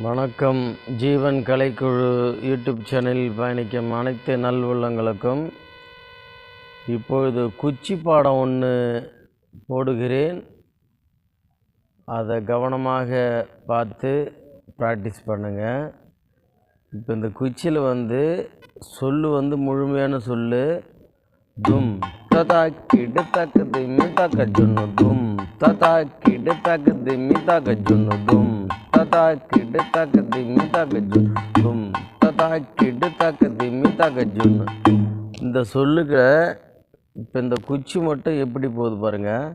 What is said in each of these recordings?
வணக்கம். ஜீவன் கலைக்குழு யூடியூப் சேனலில் பயணிக்கும் அனைத்து நல்வுள்ளங்களுக்கும் இப்பொழுது குச்சி பாடம் ஒன்று போடுகிறேன். அதை கவனமாக பார்த்து ப்ராக்டிஸ் பண்ணுங்கள் இப்போ இந்த குச்சியில் வந்து சொல்லு வந்து முழுமையான சொல்லு. தும் ததா किड तक दिमी ததா जुन दुम तथा ததா तक दिमी तक जुन ததா கிடு தக்க திம்மி இந்த சொல்லுக இப்போ இந்த குச்சி மட்டும் எப்படி போகுது பாருங்கள்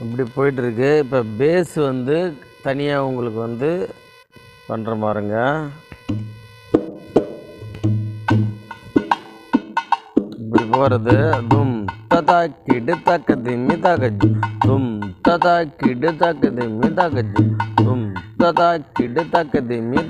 இப்படி போயிட்டுருக்கு இப்போ பேஸ் வந்து தனியாக உங்களுக்கு வந்து பண்ணுற பாருங்க இப்படி போகிறது தும் ததா கிடு தக்க திம்மி தும் ததா கிடு தக்க திம்மி தும் ததா கிடு தக்க திம்மி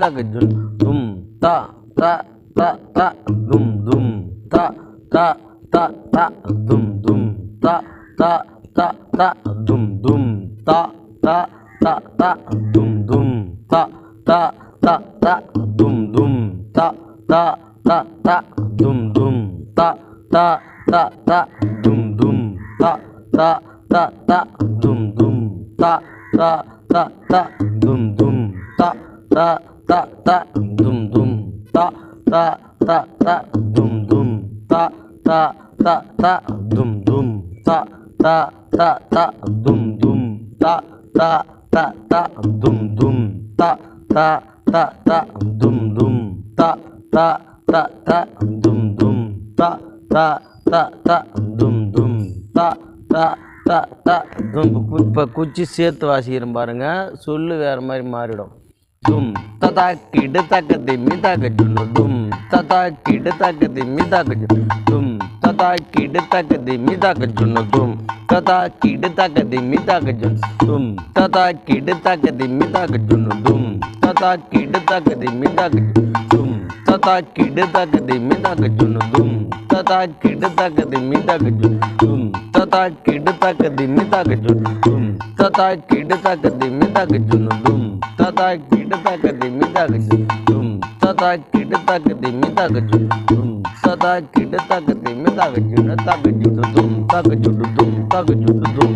தும் த த த த தும் தும் த த த த தும் தும் த த த ta dum dum ta ta ta ta dum dum ta ta ta ta dum dum ta ta ta ta dum dum ta ta ta ta dum dum ta ta ta ta dum dum ta ta ta ta dum dum ta ta ta ta dum dum ta ta ta ta dum dum ta ta ta ta dum dum ta ta த த தும் தும் த த த த தும் தும் த த த த தும் தும் த த த த தும் தும் த த த த தும் தும் த த த த தும் இப்போ குச்சி சேர்த்து வாசிக்கிறோம் பாருங்க சொல்லு வேறு மாதிரி மாறிடும் தும் ததா கிடு தக்க திம்மி தாக்க தும் ததா கிடு தக்க திம்மி தாக்க தும் कदा कीड तक दिमी तक जुन तुम। कदा कीड तक दिमी तक जुन तुम। कदा कीड तक दिमी तक जुन तुम। कदा कीड तक दिमी तक तुम। कदा कीड तक दिमी तक जुन तुम। कदा कीड तक दिमी तक जुन तुम। कदा कीड तक दिमी तक जुन तुम। कदा कीड तक दिमी तक जुन तुम। कदा कीड तक दिमी तक जुन तुम। തക്കിട്ട് തക്ക് തിമ്മി തക്ക് ചുട്ടും തക്കിട്ട് തക്ക് തിമ്മി തക്ക് ചുട തക്ക് ചുട്ടും തക്ക് ചുട്ടും തക്ക് ചുട്ടും